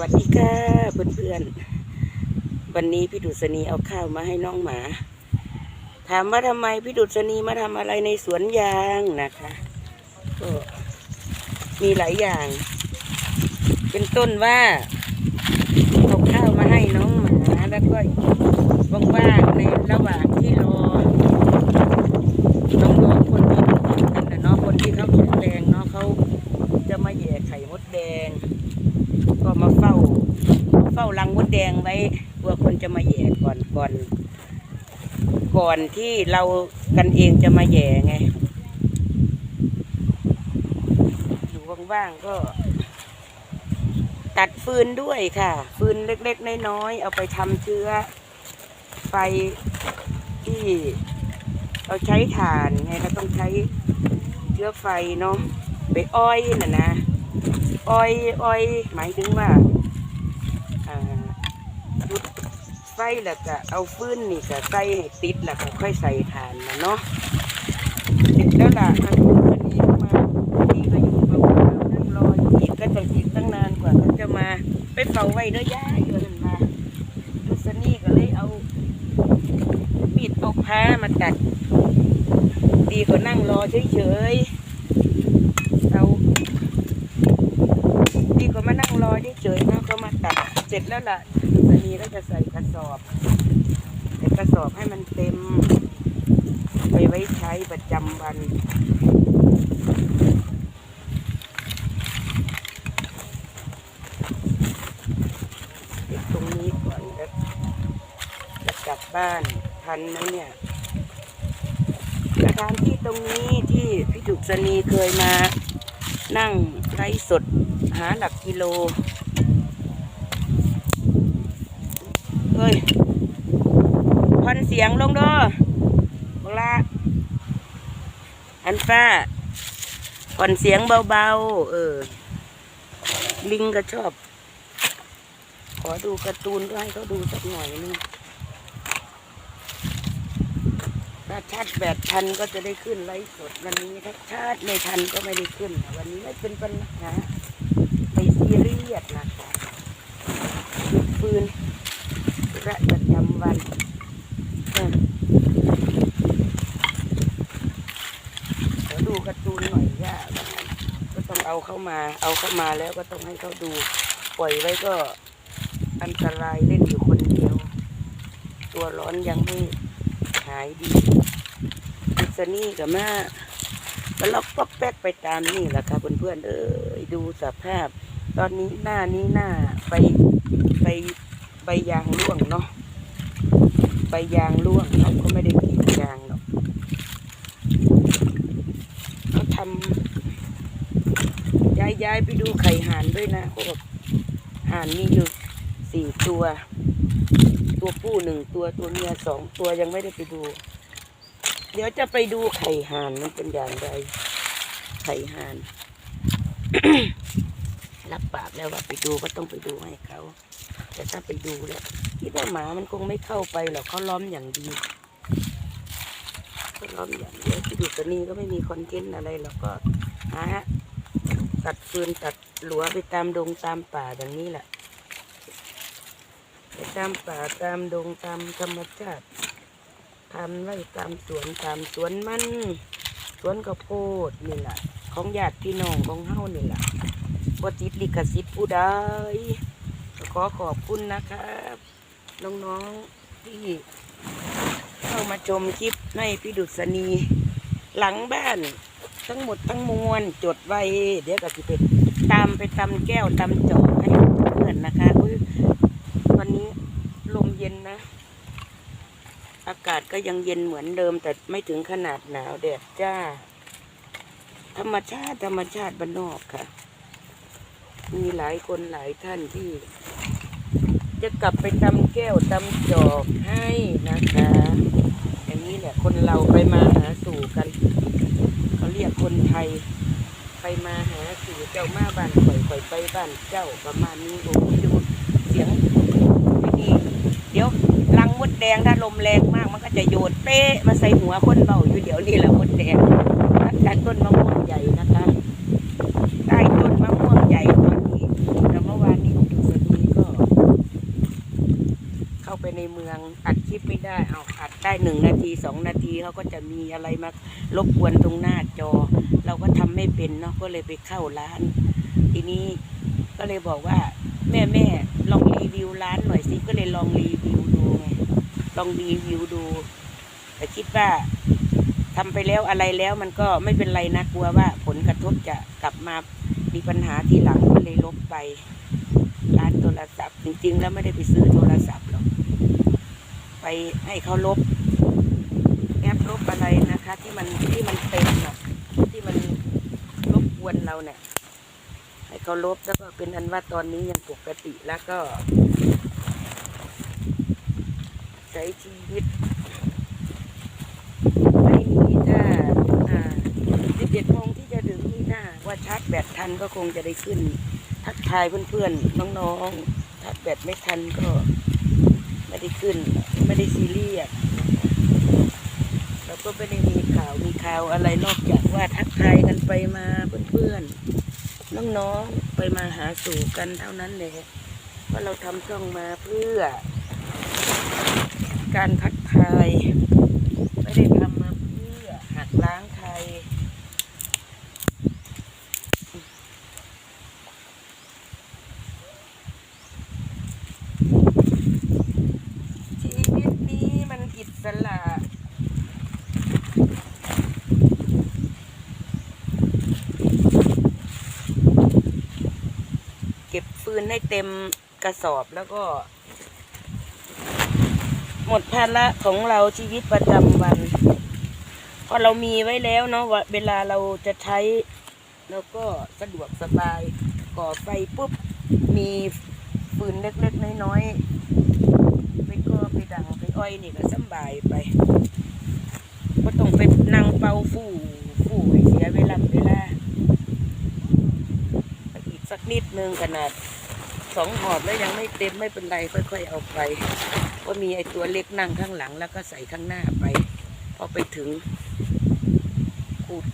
วัสดีค่ะเพื่อนๆ วันนี้พี่ดุษณีเอาข้าวมาให้น้องหมา ถามว่าทำไมพี่ดุษณีมาทำอะไรในสวนยางนะคะก็มีหลายอย่าง เป็นต้นว่าเอาข้าวมาให้น้องหมาแล้วก็ว่างๆในระหว่างที่รอ น้องๆคนที่กันนะเนาะคนที่เขาแข็งแรงเนาะเขาจะมาแย่ไข่มดแดง ก็มาเฝ้า เฝ้ารังมดแดงไว้เพื่อคนจะมาแย่ก่อนก่อน ก่อนที่เรากันเองจะมาแย่ไง อยู่ว่างๆก็ ตัดฟืนด้วยค่ะ ฟืนเล็กๆน้อยๆเอาไปทำเชื้อไฟที่เราใช้ถ่านไงเราต้องใช้เชื้อไฟเนาะไปอ้อยน่ะนะอ้อยอ้อยหมายถึงว่าอ่าจุด ไฟแล้วก็เอาฟื้นนี่ก็ใส่ให้ติดแล้วก็ค่อยใส่ถ่านนะเนาะเสร็จแล้วล่ะทางนู้นคนนี้ก็มานี่ก็อยู่แบบว่านั่งรออีกก็ต้องอีกตั้งนานกว่าเขาจะมาไปเฝ้าไว้เด้อย่าอยู่นั่นมาลุสนี่ก็เลยเอามีดเอาผ้ามาตัด ดีกว่านั่งรอเฉยๆเอาดีกว่ามานั่งรอเฉยๆนะก็มาตัดเสร็จแล้วล่ะ สนีก็จะใส่กระสอบใส่กระสอบให้มันเต็ม ไปไว้ใช้ประจำวันเก็บตรงนี้ก่อนแล้วจะกลับบ้านทันไหมเนี่ยสถานที่ตรงนี้ที่พี่ดุษณีเคยมานั่งไลฟ์สดหาหลักกิโล เฮ้ยพันเสียงลงเด้อบังละอันฟ้าผ่อนเสียงเบาๆ เออ ลิงก็ชอบ ขอดูการ์ตูนก็ให้เขาดูสักหน่อยนึงถ้าชาร์จแบตทันก็จะได้ขึ้นไลฟ์สดวันนี้ถ้าชาร์จไม่ทันก็ไม่ได้ขึ้น วันนี้ไม่เป็นปัญหาไม่ซีเรียสนะคะหยุดฟืนธุระประจำวันเออขอดูการ์ตูนหน่อยย่าก็ต้อง เอาเข้ามา เอาเข้ามาแล้วก็ต้องให้เขาดู ปล่อยไว้ก็อันตรายเล่นอยู่คนเดียว ตัวร้อนยังไม่หายดีอิสนี่กับแม่ก็ล็อกปอกแป๊กไปตามนี่แหละค่ะเพื่อนๆเอ้ยดูสภาพ ตอนนี้หน้านี้หน้าใบใบใบยางร่วงเนาะใบยางร่วงเขาก็ไม่ได้กรีดยางหรอกเขาทำ ย้ายย้ายไปดูไข่ห่านด้วยนะเขาบอกห่านมีอยู่สี่ตัว ตัวผู้หนึ่งตัวตัวเมียสองตัวยังไม่ได้ไปดู เดี๋ยวจะไปดูไข่ห่านมันเป็นอย่างไร ไข่ห่านรับปากแล้วว่าไปดูก็ต้องไปดูให้เขา แต่ถ้าไปดูแล้วคิดว่าหมามันคงไม่เข้าไปหรอกเขาล้อมอย่างดีเขาล้อมอย่างเดียวที่ดูตัวนี้ก็ไม่มีคอนเทนต์อะไรหรอกก็หา ตัดฟืนตัดหลัวไปตามดงตามป่าอย่างนี้แหละไปตามป่าตามดงตามธรรมชาติทำไร่ตามสวนตามสวนมันสวนข้าวโพดนี่แหละของญาติพี่น้องของเฮ้านี่แหละบ่ติดลิขสิทธิ์ผู้ใดขอขอบคุณนะครับน้องๆที่เข้ามาชมคลิปให้พี่ดุษณีหลังบ้าน ทั้งหมดทั้งมวลจดไว้ เดี๋ยวก็จะไปตามไปตำแก้วตำจอกให้เพื่อนนะคะอุ๊ยวันนี้ลมเย็นนะ อากาศก็ยังเย็นเหมือนเดิมแต่ไม่ถึงขนาดหนาวแดดจ้า ธรรมชาติธรรมชาติบ้านนอกค่ะ มีหลายคนหลายท่านที่ จะกลับไปตำแก้วตำจอกให้นะคะ อย่างนี้แหละคนเราไปมาหาสู่กัน คนไทย ไปมาหาสู่เจ้ามาบ้านข่อยข่อยไปบ้านเจ้าประมาณนี้โอ้ยดูเสียงนี่เดี๋ยวลังมดแดงถ้าลมแรงมากมันก็จะโยนเป๊ะมาใส่หัวคนเบาอยู่เดี๋ยวนี้แหละมดแดงจากต้นมะม่วงใหญ่นะคะใต้ต้นมะม่วงใหญ่ตอนนี้แต่เมื่อวานนี้ดูสนี ยังอัดคลิปไม่ได้เอาอัดได้หนึ่งนาทีสองนาทีเขาก็จะมีอะไรมารบกวนตรงหน้าจอ เราก็ทำไม่เป็นเนาะก็เลยไปเข้าร้าน ทีนี้ก็เลยบอกว่า แม่แม่ลองรีวิวร้านหน่อยสิก็เลยลองรีวิวดูไงลองรีวิวดู แต่คิดว่าทำไปแล้วอะไรแล้วมันก็ไม่เป็นไรนะกลัวว่า ผลกระทบจะกลับมามีปัญหาทีหลังก็เลยลบไปร้านโทรศัพท์จริงๆ แล้วไม่ได้ไปซื้อโทรศัพท์ ไปให้เขาลบแอปลบอะไรนะคะ ที่มันที่มันเต็มอะที่มันรบกวนเราเนี่ยให้เขาลบแล้วก็เป็นอันว่าตอนนี้ยังปกติแล้วก็ ใช้ชีวิตไม่มีถ้าอ่า11โมงที่จะถึงนี่ถ้าว่าชาร์จแบตทันก็คงจะได้ขึ้น ทักทายเพื่อนๆน้องๆชาร์จแบตไม่ทันก็ ไม่ได้ขึ้น ไม่ได้ซีเรียสแล้วก็ไม่ได้มีข่าวมีข่าวอะไรนอกจากว่าทักทายกันไปมาเพื่อนๆน้องๆไปมาหาสู่กันเท่านั้นเลยเพราะเราทำช่องมาเพื่อ การทักทาย ไม่ได้ทำมาเพื่อหักล้างใคร ชีวิตนี้มันอิสระ เก็บฟืนให้เต็มกระสอบแล้วก็ หมดภาระของเราชีวิตประจำวันพอเรามีไว้แล้วเนาะว่าเวลาเราจะใช้เราก็สะดวกสบายก่อไฟปุ๊บ มีฟืนเล็กๆน้อยๆไปก็ไปดังไปอ้อยนี่ก็สบายไปก็ต้องไปนั่งเป่าฟู่ฟู่ให้เสียเวลาเวลา นิดนึงขนาดสองหอบแล้วยังไม่เต็มไม่เป็นไรค่อยๆเอาไปก็มีไอ้ตัวเล็กนั่งข้างหลังแล้วก็ใส่ข้างหน้าไป พอไปถึงขูด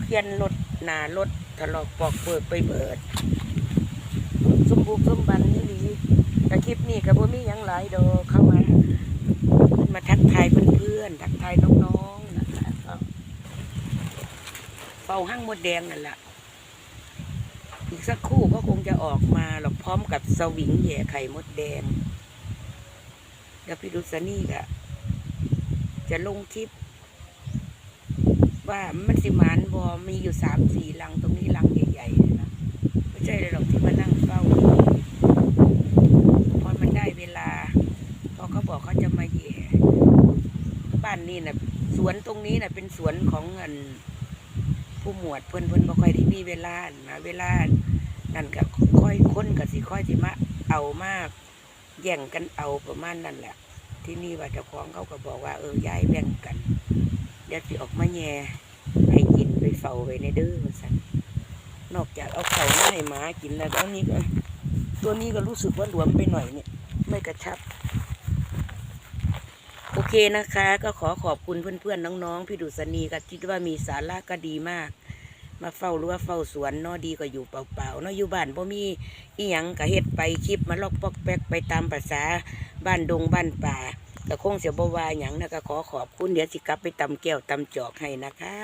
เพี้ยนรถหนารถถลอกปอกเปิดไปเบิดสมบูรณ์สมบันนี่ดีแต่คลิปนี้กับพ่มียังหลายดอเข้ามามาทักทายเพื่อนๆทักทายน้องๆนะคะก็เฝ้าห้างมดแดงนั่นแหละอีกสักคู่ ออกมาหรอกพร้อมกับสวิงแหย่ไข่มดแดง แล้วพี่ดุษนี่ก็จะลงคลิป ว่ามันสิมานบอมีอยู่สามสี่ลังตรงนี้ลังใหญ่ๆเลยนะไม่ใช่เลยหรอกที่มานั่งเฝ้าพอมันได้เวลา พอเขาบอกเขาจะมาแย่บ้านนี่นะสวนตรงนี้นะเป็นสวนของเงินผู้หมวดเพิ่นเพิ่นบ่ค่อยได้มีเวลานะเวลา นั่นก็ค่อยค้นก็สิค่อยสิมาเอามากแย่งกันเอาประมาณนั่นแหละ ที่นี่ว่าเจ้าของเขาก็บอกว่าเออย้ายแบ่งกันเดี๋ยวสิออกมาแย่ให้กินไปเฝ้าไว้ในเด้อมันสันนอกจากเอาเขามาให้หมากินแล้วอันนี้ก็ตัวนี้ก็รู้สึกว่าหลวมไปหน่อยเนี่ย ไม่กระชับ โอเคนะคะ ก็ขอขอบคุณเพื่อนๆน้องๆพี่ดุษณีก็คิดว่ามีสาระก็ดีมาก มาเฝ้ารั้วเฝ้าสวนเนาะดีกว่าอยู่เปล่าๆเนาะอยู่บ้านบ่มีอีหยังกะเฮ็ดไปคลิปมาลอกปอกแป๊กไปตามภาษาบ้านดงบ้านป่าก็คงเสียบวาหยังนะก็ขอขอบคุณเดี๋ยวสิกลับไปตำแก้วตำจอกให้นะคะ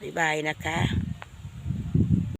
บ๊ายบายนะคะ